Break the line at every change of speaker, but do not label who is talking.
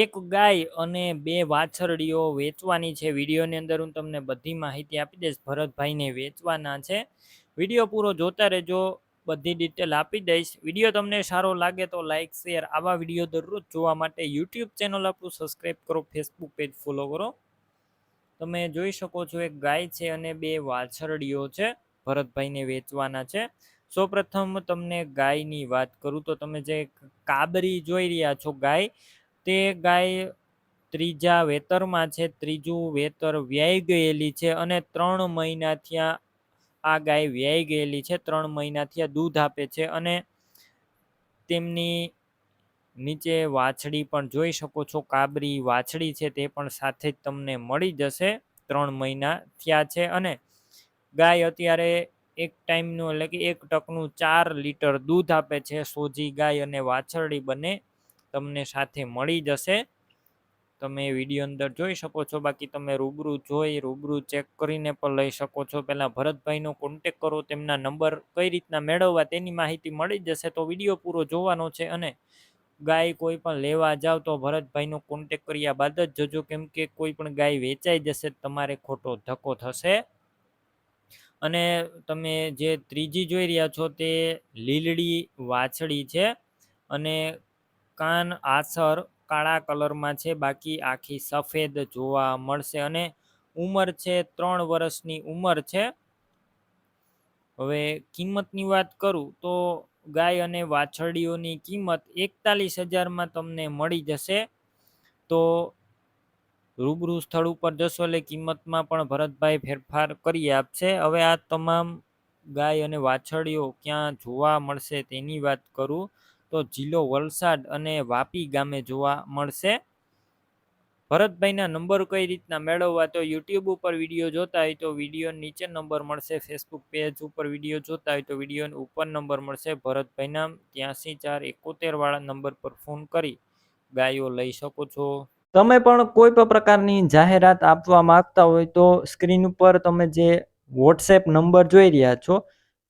એક ગાય અને બે વાછરડીઓ વેચવાની છે. વિડીયોની અંદર હું તમને બધી માહિતી આપી દઈશ. ભરતભાઈને વેચવાના છે. વીડિયો પૂરો જોતા રહેજો. બધી ડિટેલ આપી દઈશ. વીડિયો તમને સારો લાગે તો લાઇક શેર આવા વીડિયો દરરોજ જોવા માટે યુટ્યુબ ચેનલ આપણું સબસ્ક્રાઈબ કરો ફેસબુક પેજ ફોલો કરો. તમે જોઈ શકો છો એક ગાય છે અને બે વાછરડીઓ છે. ભરતભાઈને વેચવાના છે. સૌપ્રથમ તમને ગાયની વાત કરું તો તમે જે કાબરી જોઈ રહ્યા છો ગાય તે ગાય ત્રીજા વેતરમાં છે, ત્રીજું વેતર વ્યાઈ ગયેલી છે અને ત્રણ મહિનાથી આ આ ગાય વ્યાઈ ગયેલી છે, ત્રણ મહિનાથી આ દૂધ આપે છે અને તેમની નીચે વાછડી પણ જોઈ શકો છો, કાબરી વાછડી છે તે પણ સાથે જ તમને મળી જશે, ત્રણ મહિના થયા છે અને ગાય અત્યારે એક ટાઈમનું એટલે કે એક ટકનું ચાર લીટર દૂધ આપે છે, સોજી ગાય અને વાછરડી બંને તમને સાથે મળી જશે. તમે વીડિયો અંદર જોઈ શકો છો. બાકી તમે રૂબરૂ જોઈ, રૂબરૂ ચેક કરીને પણ લઈ શકો છો. પહેલાં ભરતભાઈનો કોન્ટેક કરો, તેમના નંબર કઈ રીતના મેળવવા તેની માહિતી મળી જશે તો વીડિયો પૂરો જોવાનો છે. અને ગાય કોઈ પણ લેવા જાવ તો ભરતભાઈનો કોન્ટેક કર્યા બાદ જ જજો કેમ કે કોઈ પણ ગાય વેચાઈ જશે તમારે ખોટો ધક્કો થશે. અને તમે જે ત્રીજી જોઈ રહ્યા છો તે લીલડી વાછડી છે. અને કાન આસર કાળા કલરમાં છે, બાકી આખી સફેદ જોવા મળશે અને ઉંમર છે ત્રણ વર્ષની ઉંમર છે. હવે કિંમતની વાત કરું તો ગાય અને વાછરડીઓની કિંમત એકતાલીસ હજારમાં તમને મળી જશે. તો રૂબરૂ સ્થળ ઉપર જશો એટલે કિંમતમાં પણ ભરતભાઈ ફેરફાર કરી આપશે. હવે આ તમામ ગાય અને વાછરડીઓ ક્યાં જોવા મળશે તેની વાત કરું. તો જિલ્લો વલસાડ અને વાપી ગામે જોવા મળશે. ભરતભાઈના નંબર કઈ રીતના મેળવવા તો યુટ્યુબ ઉપર વીડિયો જોતા હોય તો વીડિયો નીચે નંબર મળશે. ફેસબુક પેજ ઉપર વીડિયો જોતા હોય તો વીડિયો ઉપર નંબર મળશે. ભરતભાઈના ત્યાંસી ચાર એકોતેર વાળા નંબર પર ફોન કરી ગાયો લઈ શકો છો. તમે પણ કોઈ પણ પ્રકારની જાહેરાત આપવા માંગતા હોય તો સ્ક્રીન ઉપર તમે જે વોટ્સએપ નંબર જોઈ રહ્યા છો